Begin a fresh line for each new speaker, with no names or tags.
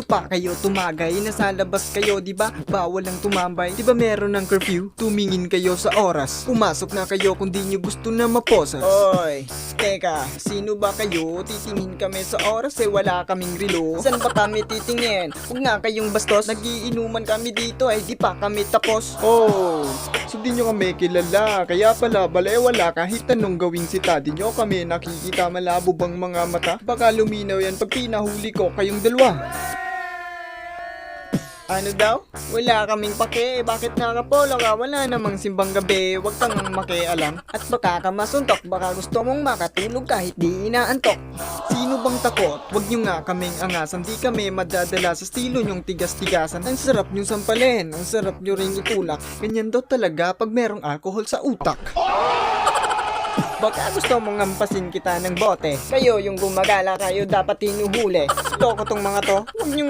dito pa kayo tumagay Nasa labas kayo, di ba? Bawal lang tumambay Di ba meron ng curfew? Tumingin kayo sa oras Pumasok na kayo kung di nyo gusto na maposas Oy, teka, sino ba kayo? Titingin kami sa oras eh, wala kaming relo Saan ba kami titingin? Huwag nga kayong bastos Nagiinuman kami dito eh, di pa kami tapos
Oh, so di nyo kami kilala. Kaya pala balewala kahit anong gawing sita. Di nyo kami nakikita malabo bang mga mata? Baka luminaw yan pag pinahuli ko kayong dalawa.
Ano daw? Wala kaming pake. Bakit nakapolo ka? Wala namang simbang gabi. Huwag kang makialam. At baka ka masuntok. Baka gusto mong makatulog kahit di inaantok. Sino bang takot? Huwag nyo nga kaming angasan. Di kami madadala sa estilo nyong tigas-tigasan. Ang sarap nyo sampalin. Ang sarap nyo ring itulak. Ganyan daw talaga pag merong alcohol sa utak. Baka gusto mong ngampasin kita ng bote. Kayo yung gumagala, kayo dapat hinuhuli. Gusto tong mga to. Huwag nyo nga